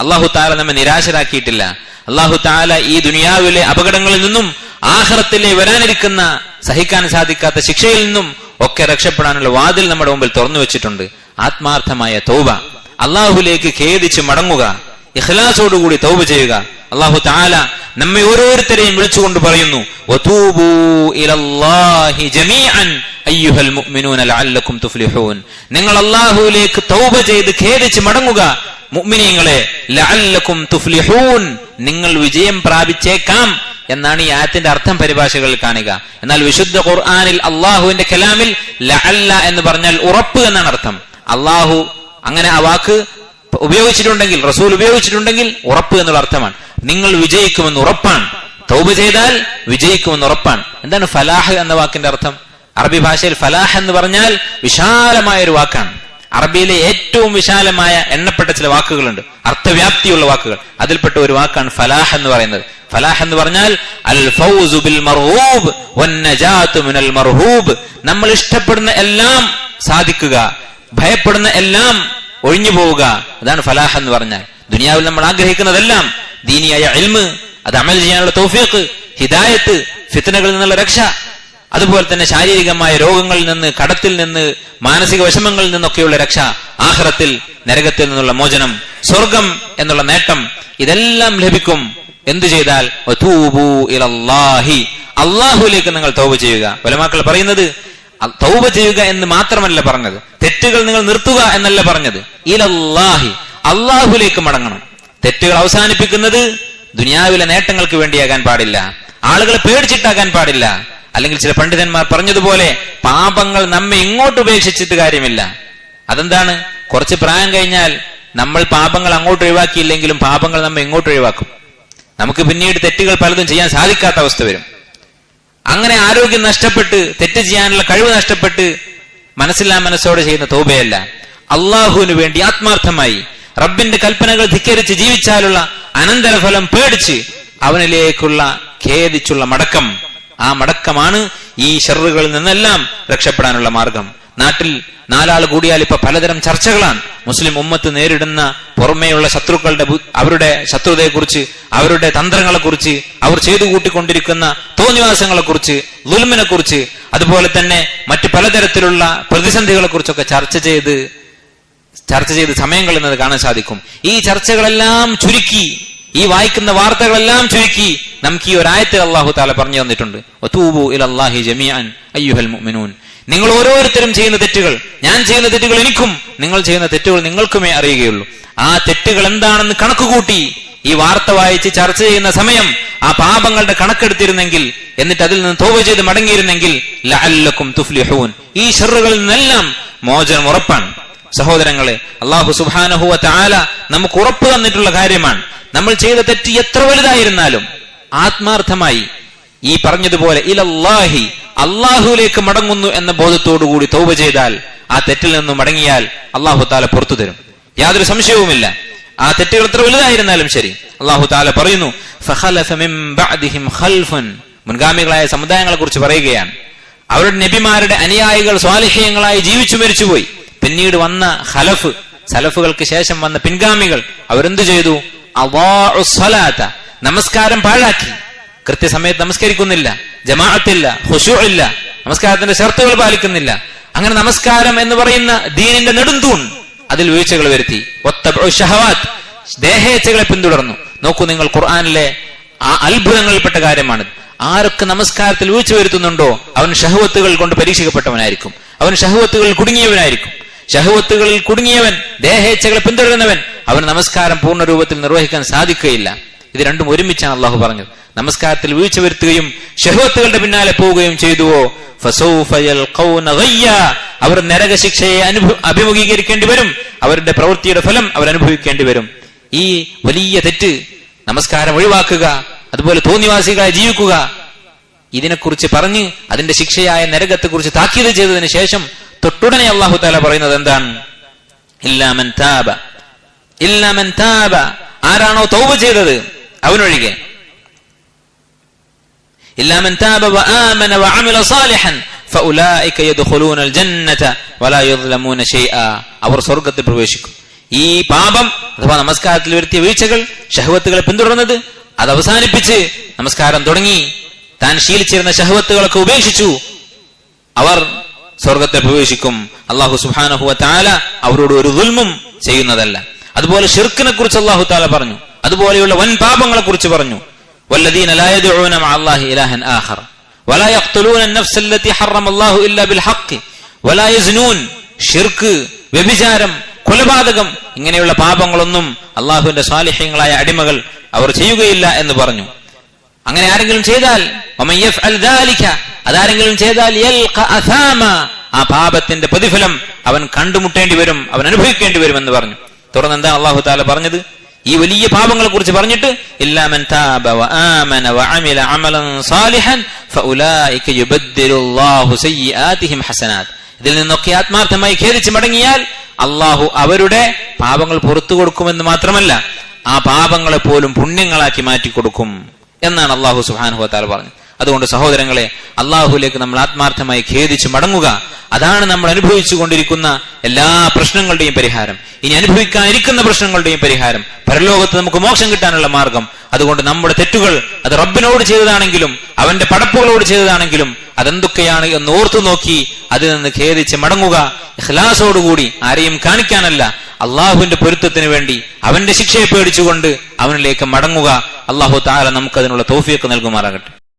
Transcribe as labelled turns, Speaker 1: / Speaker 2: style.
Speaker 1: അള്ളാഹു താല നമ്മെ നിരാശരാക്കിയിട്ടില്ല. അള്ളാഹു താല ഈ ദുനിയാവിലെ അപകടങ്ങളിൽ നിന്നും ആഹ്റത്തിലെ വരാനിരിക്കുന്ന സഹിക്കാൻ സാധിക്കാത്ത ശിക്ഷയിൽ നിന്നും ഒക്കെ രക്ഷപ്പെടാനുള്ള വാതിൽ നമ്മുടെ മുമ്പിൽ തുറന്നു വെച്ചിട്ടുണ്ട്. ആത്മാർത്ഥമായ തൗബ. അള്ളാഹുലേക്ക് ഖേദിച്ച് മടങ്ങുക. ഇഖ്ലാസോടുകൂടി തൗബ ചെയ്യുക. അള്ളാഹു താല നമ്മെ ഓരോരുത്തരെയും വിളിച്ചുകൊണ്ട് പറയുന്നു നിങ്ങൾ അള്ളാഹുലേക്ക് തൗബ ചെയ്ത് ഖേദിച്ച് മടങ്ങുക. മുഅ്മിനീങ്ങളെ ലഅല്ലക്കും തുഫ്ലിഹൂൻ നിങ്ങൾ വിജയം പ്രാപിച്ചേക്കാം എന്നാണ് ഈ ആയത്തിന്റെ അർത്ഥം പരിഭാഷകളിൽ കാണുക. എന്നാൽ വിശുദ്ധ ഖുർആനിൽ അള്ളാഹുവിന്റെ കലാമിൽ ലഅല്ല എന്ന് പറഞ്ഞാൽ ഉറപ്പ് എന്നാണ് അർത്ഥം. അള്ളാഹു അങ്ങനെ ആ വാക്ക് ഉപയോഗിച്ചിട്ടുണ്ടെങ്കിൽ റസൂൽ ഉപയോഗിച്ചിട്ടുണ്ടെങ്കിൽ ഉറപ്പ് എന്നുള്ള അർത്ഥമാണ്. നിങ്ങൾ വിജയിക്കുമെന്ന് ഉറപ്പാണ്. തൗബ ചെയ്താൽ വിജയിക്കുമെന്ന് ഉറപ്പാണ്. എന്താണ് ഫലാഹ് എന്ന വാക്കിന്റെ അർത്ഥം? അറബി ഭാഷയിൽ ഫലാഹ് എന്ന് പറഞ്ഞാൽ വിശാലമായ ഒരു വാക്കാണ്. അറബിയിലെ ഏറ്റവും വിശാലമായ എണ്ണപ്പെട്ട ചില വാക്കുകളുണ്ട്. അർത്ഥവ്യാപ്തിയുള്ള വാക്കുകൾ. അതിൽപ്പെട്ട ഒരു വാക്കാണ് ഫലാഹ് എന്ന് പറയുന്നത്. ഫലാഹ് എന്ന് പറഞ്ഞാൽ അൽ ഫൗസു ബിൽ മർഹൂബ് വൻ നജാത്തു മിനൽ മർഹൂബ്. നമ്മൾ ഇഷ്ടപ്പെടുന്ന എല്ലാം സാധിക്കുക. ഭയപ്പെടുന്ന എല്ലാം ഒഴിഞ്ഞു പോവുക. അതാണ് ഫലാഹ് എന്ന് പറഞ്ഞാൽ. ദുനിയാവിൽ നമ്മൾ ആഗ്രഹിക്കുന്നതെല്ലാം ദീനിയായ അത് അമൽ ചെയ്യാനുള്ള തൗഫീഖ് ഹിദായത്ത് ഫിത്തനകളിൽ നിന്നുള്ള രക്ഷ അതുപോലെ തന്നെ ശാരീരികമായ രോഗങ്ങളിൽ നിന്ന് കടത്തിൽ നിന്ന് മാനസിക വിഷമങ്ങളിൽ നിന്നൊക്കെയുള്ള രക്ഷ ആഹ്റത്തിൽ നരകത്തിൽ നിന്നുള്ള മോചനം സ്വർഗം എന്നുള്ള നേട്ടം ഇതെല്ലാം ലഭിക്കും. എന്തു ചെയ്താൽ അള്ളാഹുലേക്ക് നിങ്ങൾ തൗബ ചെയ്യുക. വലമാക്കൾ പറയുന്നത് തൗബ ചെയ്യുക എന്ന് മാത്രമല്ല പറഞ്ഞത്. തെറ്റുകൾ നിങ്ങൾ നിർത്തുക എന്നല്ല പറഞ്ഞത്. ഇലല്ലാഹി. അള്ളാഹുലേക്ക് മടങ്ങണം. തെറ്റുകൾ അവസാനിപ്പിക്കുന്നത് ദുനിയാവിലെ നേട്ടങ്ങൾക്ക് വേണ്ടിയാകാൻ പാടില്ല. ആളുകളെ പേടിച്ചിട്ടാകാൻ പാടില്ല. അല്ലെങ്കിൽ ചില പണ്ഡിതന്മാർ പറഞ്ഞതുപോലെ പാപങ്ങൾ നമ്മെ ഇങ്ങോട്ട് ഉപേക്ഷിച്ചിട്ട് കാര്യമില്ല. അതെന്താണ്? കുറച്ച് പ്രായം കഴിഞ്ഞാൽ നമ്മൾ പാപങ്ങൾ അങ്ങോട്ട് ഒഴിവാക്കിയില്ലെങ്കിലും പാപങ്ങൾ നമ്മെ ഇങ്ങോട്ട് ഒഴിവാക്കും. നമുക്ക് പിന്നീട് തെറ്റുകൾ പലതും ചെയ്യാൻ സാധിക്കാത്ത അവസ്ഥ വരും. അങ്ങനെ ആരോഗ്യം നഷ്ടപ്പെട്ട് തെറ്റ് ചെയ്യാനുള്ള കഴിവ് നഷ്ടപ്പെട്ട് മനസ്സില്ലാ മനസ്സോടെ ചെയ്യുന്ന തോബയല്ല. അള്ളാഹുവിന് വേണ്ടി ആത്മാർത്ഥമായി റബ്ബിന്റെ കൽപ്പനകൾ ധിക്കരിച്ച് ജീവിച്ചാലുള്ള അനന്തരഫലം പേടിച്ച് അവനിലേക്കുള്ള ഖേദിച്ചുള്ള മടക്കം ആ മടക്കമാണ് ഈ ഷെറുകളിൽ നിന്നെല്ലാം രക്ഷപ്പെടാനുള്ള മാർഗം. നാട്ടിൽ നാലാൾ കൂടിയാൽ ഇപ്പൊ പലതരം ചർച്ചകളാണ്. മുസ്ലിം ഉമ്മത്ത് നേരിടുന്ന പുറമേയുള്ള ശത്രുക്കളുടെ അവരുടെ ശത്രുതയെക്കുറിച്ച് അവരുടെ തന്ത്രങ്ങളെക്കുറിച്ച് അവർ ചെയ്തു കൂട്ടിക്കൊണ്ടിരിക്കുന്ന തോന്നിവാസങ്ങളെക്കുറിച്ച് ദുൽമിനെക്കുറിച്ച് അതുപോലെ തന്നെ മറ്റ് പലതരത്തിലുള്ള പ്രതിസന്ധികളെക്കുറിച്ചൊക്കെ ചർച്ച ചെയ്ത് ചർച്ച ചെയ്ത് സമയം കളയുന്നത് കാണാൻ സാധിക്കും. ഈ ചർച്ചകളെല്ലാം ചുരുക്കി ഈ വായിക്കുന്ന വാർത്തകളെല്ലാം ചുരുക്കി നമുക്ക് ഈ ഒരായത്തിൽ അള്ളാഹു താല പറഞ്ഞു തന്നിട്ടുണ്ട്. അയ്യുഹൽ മുഅ്മിനൂൻ. നിങ്ങൾ ഓരോരുത്തരും ചെയ്യുന്ന തെറ്റുകൾ ഞാൻ ചെയ്യുന്ന തെറ്റുകൾ എനിക്കും നിങ്ങൾ ചെയ്യുന്ന തെറ്റുകൾ നിങ്ങൾക്കുമേ അറിയുകയുള്ളൂ. ആ തെറ്റുകൾ എന്താണെന്ന് കണക്കുകൂട്ടി ഈ വാർത്ത വായിച്ച് ചർച്ച ചെയ്യുന്ന സമയം ആ പാപങ്ങളുടെ കണക്കെടുത്തിരുന്നെങ്കിൽ എന്നിട്ട് അതിൽ നിന്ന് തോവ ചെയ്ത് മടങ്ങിയിരുന്നെങ്കിൽ തുഫ്ലിഹൂൻ. ഈ ഷെറുകളിൽ നിന്നെല്ലാം മോചനം ഉറപ്പാണ്. സഹോദരങ്ങളെ അള്ളാഹു സുബാനഹുവ താല നമുക്ക് ഉറപ്പ് തന്നിട്ടുള്ള കാര്യമാണ്. നമ്മൾ ചെയ്ത തെറ്റ് എത്ര വലുതായിരുന്നാലും ആത്മാർത്ഥമായി ഈ പറഞ്ഞതുപോലെ ഇലല്ലാഹി അള്ളാഹുലേക്ക് മടങ്ങുന്നു എന്ന ബോധത്തോടുകൂടി തൗബ ചെയ്താൽ ആ തെറ്റിൽ നിന്നും മടങ്ങിയാൽ അള്ളാഹു താല പുറത്തു തരും. യാതൊരു സംശയവുമില്ല. ആ തെറ്റുകൾ എത്ര വലുതായിരുന്നാലും ശരി. അള്ളാഹു താല പറയുന്നു. മുൻഗാമികളായ സമുദായങ്ങളെ കുറിച്ച് പറയുകയാണ്. അവരുടെ നബിമാരുടെ അനുയായികൾ സ്വാലിഹ്യങ്ങളായി ജീവിച്ചു മരിച്ചുപോയി. പിന്നീട് വന്ന ഹലഫ് സലഫുകൾക്ക് ശേഷം വന്ന പിൻഗാമികൾ അവരെന്തു ചെയ്തു? അവാഉ സ്വലാത്ത നമസ്കാരം പാഴാക്കി. കൃത്യസമയത്ത് നമസ്കരിക്കുന്നില്ല ജമാഅത്തില്ല ഹുഷു ഇല്ല നമസ്കാരത്തിന്റെ ഷർത്തുകൾ പാലിക്കുന്നില്ല. അങ്ങനെ നമസ്കാരം എന്ന് പറയുന്ന ദീനിന്റെ നെടുന്തൂൺ അതിൽ വീഴ്ചകൾ വരുത്തി. ഷഹവാത്ത് ദേഹേച്ഛകളെ പിന്തുടർന്നു. നോക്കൂ നിങ്ങൾ ഖുർആാനിലെ ആ അത്ഭുതങ്ങളിൽപ്പെട്ട കാര്യമാണ്. ആരൊക്കെ നമസ്കാരത്തിൽ വീഴ്ച വരുത്തുന്നുണ്ടോ അവൻ ഷഹവത്തുകൾ കൊണ്ട് പരീക്ഷിക്കപ്പെട്ടവനായിരിക്കും. അവൻ ഷഹവത്തുകൾ കുടുങ്ങിയവനായിരിക്കും. ഷഹവത്തുകളിൽ കുടുങ്ങിയവൻ ദേഹേച്ഛകളെ പിന്തുടരുന്നവൻ അവൻ നമസ്കാരം പൂർണ രൂപത്തിൽ നിർവഹിക്കാൻ സാധിക്കുകയില്ല. ഇത് രണ്ടും ഒരുമിച്ചാണ് അള്ളാഹു പറഞ്ഞത്. നമസ്കാരത്തിൽ വീഴ്ച വരുത്തുകയും ഷഹവത്തുകളുടെ പിന്നാലെ പോവുകയും ചെയ്തുവോ? അവർ നരക നരകശിക്ഷയെ അനുഭവ അഭിമുഖീകരിക്കേണ്ടി വരും. അവരുടെ പ്രവൃത്തിയുടെ ഫലം അവർ അനുഭവിക്കേണ്ടി വരും. ഈ വലിയ തെറ്റ് നമസ്കാരം ഒഴിവാക്കുക അതുപോലെ തോന്നിവാസികളായി ജീവിക്കുക ഇതിനെക്കുറിച്ച് പറഞ്ഞ് അതിന്റെ ശിക്ഷയായ നരകത്തെക്കുറിച്ച് താക്കീത് ചെയ്തതിന് ശേഷം തൊട്ടുടനെ അള്ളാഹു താല പറയുന്നത് എന്താണ്? ഇല്ലാമൻ താബ. ഇല്ലാമൻ താബ. ആരാണോ തൗബ ചെയ്തത്? അവനൊഴികെ. ഇല്ലാമൻ സാലിഹൻ വലാ അവർ സ്വർഗത്തിൽ പ്രവേശിക്കും. ഈ പാപം അഥവാ നമസ്കാരത്തിൽ വരുത്തിയ വീഴ്ചകൾ ഷഹവത്തുകളെ പിന്തുടർന്നത് അത് അവസാനിപ്പിച്ച് നമസ്കാരം തുടങ്ങി. താൻ ശീലിച്ചിരുന്ന ഷഹവത്തുകളൊക്കെ ഉപേക്ഷിച്ചു. അവർ സ്വർഗത്തിൽ പ്രവേശിക്കും അള്ളാഹു സുഹാനഹുവ താല അവരോട് ഒരു ദുൽമും ചെയ്യുന്നതല്ല അതുപോലെ ഷിർക്കിനെ കുറിച്ച് അള്ളാഹു താല പറഞ്ഞു അതുപോലെയുള്ള വൻ പാപങ്ങളെ കുറിച്ച് പറഞ്ഞു والذين لا يدعون مع الله إلها آخر ولا يقتلون النفس التي حرم الله إلا بالحق ولا يزنون ഷിർക്ക് വ്യഭിചാരം കൊലപാതകം ഇങ്ങനെയുള്ള പാപങ്ങളൊന്നും അള്ളാഹുവിന്റെ സ്വാലിഹ്യങ്ങളായ അടിമകൾ അവർ ചെയ്യുകയില്ല എന്ന് പറഞ്ഞു അങ്ങനെ ആരെങ്കിലും ചെയ്താൽ വമൻ യഫ്അൽ ദാലിക, അതാരെങ്കിലും ചെയ്താൽ ആ പാപത്തിന്റെ പ്രതിഫലം അവൻ കണ്ടുമുട്ടേണ്ടി വരും അവൻ അനുഭവിക്കേണ്ടി വരും എന്ന് പറഞ്ഞു. തുടർന്ന് എന്താ അള്ളാഹു താല പറഞ്ഞത്? ഈ വലിയ പാപങ്ങളെ കുറിച്ച് പറഞ്ഞിട്ട് ഇതിൽ നിന്നൊക്കെ ആത്മാർത്ഥമായി ഖേദിച്ച് മടങ്ങിയാൽ അള്ളാഹു അവരുടെ പാപങ്ങൾ പുറത്തു കൊടുക്കുമെന്ന് മാത്രമല്ല ആ പാപങ്ങളെ പോലും പുണ്യങ്ങളാക്കി മാറ്റി കൊടുക്കും എന്നാണ് അള്ളാഹു താല പറഞ്ഞത്. അതുകൊണ്ട് സഹോദരങ്ങളെ അള്ളാഹുലേക്ക് നമ്മൾ ആത്മാർത്ഥമായി ഖേദിച്ച് മടങ്ങുക. അതാണ് നമ്മൾ അനുഭവിച്ചു കൊണ്ടിരിക്കുന്ന എല്ലാ പ്രശ്നങ്ങളുടെയും പരിഹാരം. ഇനി അനുഭവിക്കാനിരിക്കുന്ന പ്രശ്നങ്ങളുടെയും പരിഹാരം. പരലോകത്ത് നമുക്ക് മോക്ഷം കിട്ടാനുള്ള മാർഗം. അതുകൊണ്ട് നമ്മുടെ തെറ്റുകൾ അത് റബ്ബിനോട് ചെയ്തതാണെങ്കിലും അവന്റെ പടപ്പുകളോട് ചെയ്തതാണെങ്കിലും അതെന്തൊക്കെയാണ് എന്ന് ഓർത്തു നോക്കി അതിൽ നിന്ന് ഖേദിച്ച് മടങ്ങുക. ഇഖ്ലാസോടുകൂടി ആരെയും കാണിക്കാനല്ല അള്ളാഹുവിന്റെ പൊരുത്തത്തിന് വേണ്ടി അവന്റെ ശിക്ഷയെ പേടിച്ചുകൊണ്ട് അവനിലേക്ക് മടങ്ങുക. അള്ളാഹു താര നമുക്കതിനുള്ള തോഫിയൊക്കെ നൽകുമാറാകട്ടെ.